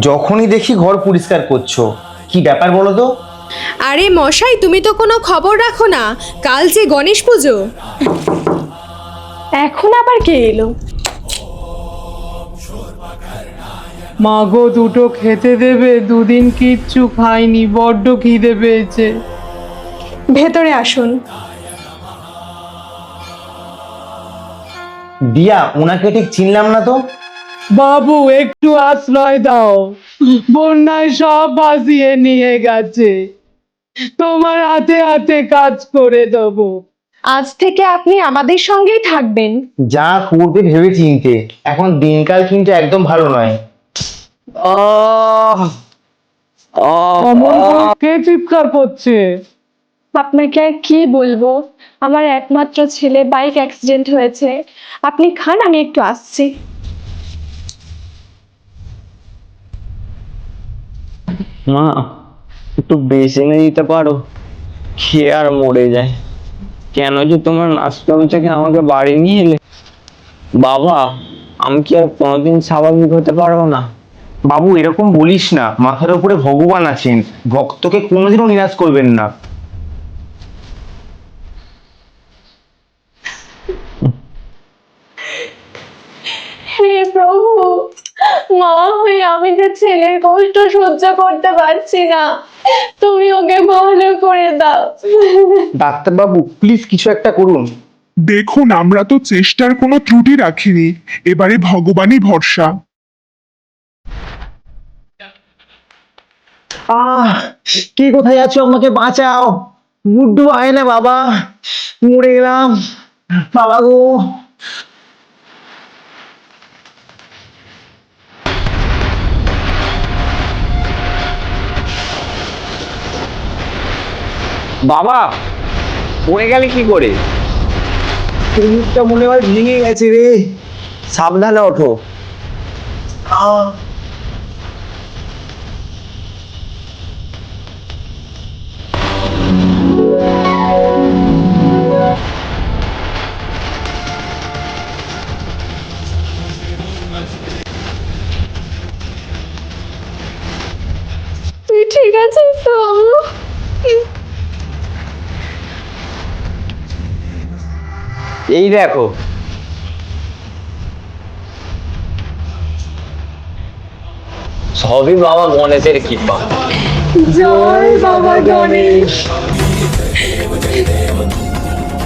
যখনই দেখি ঘর পরিষ্কার করছ কি ব্যাপার বলো তো? আরে মশাই তুমি তো কোনো খবর রাখো না। কাল যে গণেশ পুজো। এখন আবার কে এলো? মাগো দুটো খেতে দেবে দুদিন কিচ্ছু খাইনি বড্ড খিদে পেয়েছে। ভেতরে আসুন। দিয়া ওনাকে ঠিক চিনলাম না তো? বাবু একটু আশ্রয় দাও। বন্যায় সব ভাসিয়ে নিয়ে গেছে। তোমার হাতে হাতে কাজ করে দেবো। আজ থেকে আপনি আমাদের সঙ্গেই থাকবেন। যা করবে ভেবে চিনতে এখন দিনকাল কিন্তু একদম ভালো নয়। অমন করে কে চিৎকার করছে? আপনাকে আর কি বলব? আমার একমাত্র ছেলে বাইক অ্যাক্সিডেন্ট হয়েছে। আপনি খান আমি একটু আসছি। মা একটু বেশি এনে দিতে পারো? খেয়ে আর মরে যায়? কেন যে তোমার আমাকে বাড়ি নিয়ে এলে? বাবা আমি কি আর কোনোদিন স্বাভাবিক হতে পারব না? বাবু এরকম বলিস না। মাথার উপরে ভগবান আছেন। ভক্তকে কোনোদিনও নিরাশ করবেন না। হে প্রভু মা হয়ে আমি যে ছেলের কষ্ট সহ্য করতে পারছি না। তুমি ওকে ভালো করে দাও। ডাক্তারবাবু প্লিজ কিছু একটা করুন। দেখুন আমরা তো চেষ্টার কোনো ত্রুটি রাখিনি। এবারে ভগবানই ভরসা। আহ কে কোথায় আছো? আমাকে বাঁচাও। গুড্ডু আয় না বাবা। মরে গেলাম। বাবা গো। বাবা পড়ে গেলে কি করে? মুখটা মনে হয় ভেঙে গেছে রে। সাবধানে ওঠো। আহ তুই ঠিক আছিস তো এই দেখো। সবই বাবা গণেশের কৃপা। জয় বাবা গণেশ।